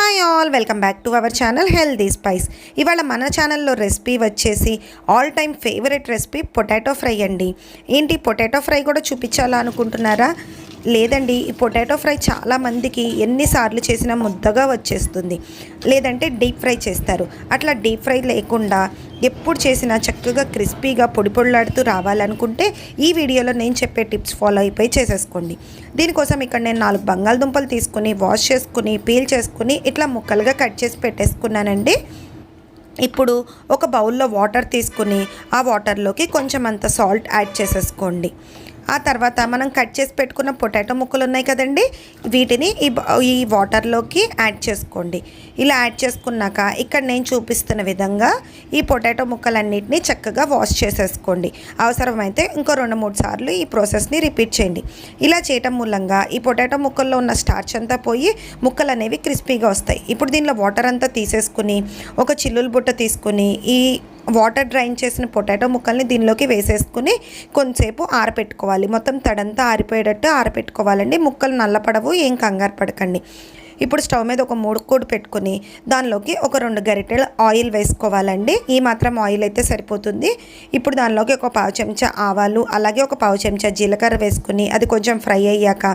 Hi all welcome back to our channel healthy spice ఇవాళ మన ఛానల్లో రెసిపీ వచ్చేసి all time favourite recipe potato fry అండి. ఏంటి పొటాటో ఫ్రై కూడా చూపించాలా అనుకుంటున్నారా లేదండి ఈ పొటాటో ఫ్రై చాలామందికి ఎన్నిసార్లు చేసినా ముద్దగా వచ్చేస్తుంది. లేదంటే డీప్ ఫ్రై చేస్తారు. అట్లా డీప్ ఫ్రై లేకుండా ఎప్పుడు చేసినా చక్కగా క్రిస్పీగా పొడి పొడిలాడుతూ రావాలనుకుంటే ఈ వీడియోలో నేను చెప్పే టిప్స్ ఫాలో అయిపోయి చేసేసుకోండి. దీనికోసం ఇక్కడ నేను నాలుగు బంగాళదుంపలు తీసుకుని వాష్ చేసుకుని పీల్ చేసుకుని ఇట్లా ముక్కలుగా కట్ చేసి పెట్టేసుకున్నానండి. ఇప్పుడు ఒక బౌల్లో వాటర్ తీసుకుని ఆ వాటర్లోకి కొంచెం అంత సాల్ట్ యాడ్ చేసేసుకోండి. ఆ తర్వాత మనం కట్ చేసి పెట్టుకున్న పొటాటో ముక్కలు ఉన్నాయి కదండి? వీటిని ఈ ఈ వాటర్లోకి యాడ్ చేసుకోండి. ఇలా యాడ్ చేసుకున్నాక ఇక్కడ నేను చూపిస్తున్న విధంగా ఈ పొటాటో ముక్కలన్నిటిని చక్కగా వాష్ చేసేసుకోండి. అవసరమైతే ఇంకో రెండు మూడు సార్లు ఈ ప్రాసెస్ని రిపీట్ చేయండి. ఇలా చేయటం మూలంగా ఈ పొటాటో ముక్కల్లో ఉన్న స్టార్చ్ అంతా పోయి ముక్కలు అనేవి క్రిస్పీగా వస్తాయి. ఇప్పుడు దీనిలో వాటర్ అంతా తీసేసుకుని ఒక చిల్లుల బుట్ట తీసుకుని ఈ వాటర్ డ్రైన్ చేసిన పొటాటో ముక్కల్ని దీనిలోకి వేసేసుకుని కొంతసేపు ఆరపెట్టుకోవాలి. మొత్తం తడంతా ఆరిపోయేటట్టు ఆరపెట్టుకోవాలండి. ముక్కలు నల్లపడవు ఏం కంగారు పడకండి. ఇప్పుడు స్టవ్ మీద ఒక మూడు కూడు పెట్టుకుని దానిలోకి ఒక రెండు గరిటెలు ఆయిల్ వేసుకోవాలండి. ఈ మాత్రం ఆయిల్ అయితే సరిపోతుంది. ఇప్పుడు దానిలోకి ఒక పావు చెంచా ఆవాలు అలాగే ఒక పావు చెంచా జీలకర్ర వేసుకుని అది కొంచెం ఫ్రై అయ్యాక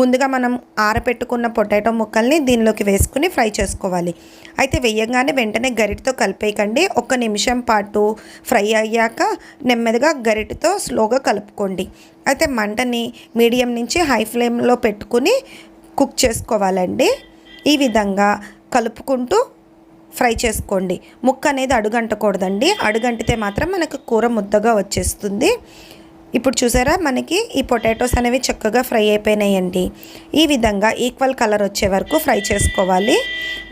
ముందుగా మనం ఆరపెట్టుకున్న పొటాటో ముక్కల్ని దీనిలోకి వేసుకుని ఫ్రై చేసుకోవాలి. అయితే వేయగానే వెంటనే గరిటతో కలిపేయకండి. ఒక్క నిమిషం పాటు ఫ్రై అయ్యాక నెమ్మదిగా గరిటతో స్లోగా కలుపుకోండి. అయితే మంటని మీడియం నుంచి హై ఫ్లేమ్లో పెట్టుకుని కుక్ చేసుకోవాలండి. ఈ విధంగా కలుపుకుంటూ ఫ్రై చేసుకోండి. ముక్క అనేది అడుగంటకూడదండి. అడుగంటితే మాత్రం మనకు కూర ముద్దగా వచ్చేస్తుంది. ఇప్పుడు చూసారా మనకి ఈ పొటాటోస్ అనేవి చక్కగా ఫ్రై అయిపోయినాయండి. ఈ విధంగా ఈక్వల్ కలర్ వచ్చే వరకు ఫ్రై చేసుకోవాలి.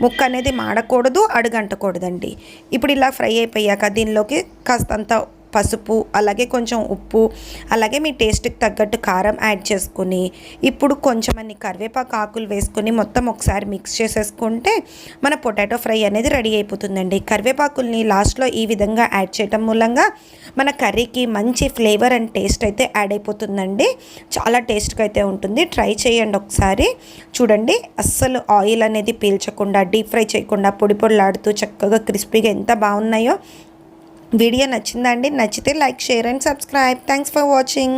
ముక్క అనేది మాడకూడదు అడుగంటకూడదండి. ఇప్పుడు ఇలా ఫ్రై అయిపోయాక దీనిలోకి కాస్తంత పసుపు అలాగే కొంచెం ఉప్పు అలాగే మీ టేస్ట్కి తగ్గట్టు కారం యాడ్ చేసుకుని ఇప్పుడు కొంచెం అన్ని కరివేపాకు ఆకులు వేసుకొని మొత్తం ఒకసారి మిక్స్ చేసేసుకుంటే మన పొటాటో ఫ్రై అనేది రెడీ అయిపోతుందండి. కరివేపాకుల్ని లాస్ట్లో ఈ విధంగా యాడ్ చేయటం మూలంగా మన కర్రీకి మంచి ఫ్లేవర్ అండ్ టేస్ట్ అయితే యాడ్ అయిపోతుందండి. చాలా టేస్ట్గా అయితే ఉంటుంది. ట్రై చేయండి ఒకసారి. చూడండి అస్సలు ఆయిల్ అనేది పీల్చకుండా డీప్ ఫ్రై చేయకుండా పొడి పొడిలాడుతూ చక్కగా క్రిస్పీగా ఎంత బాగున్నాయో వీడియో నచ్చిందా అండి నచ్చితే like share and subscribe. Thanks for watching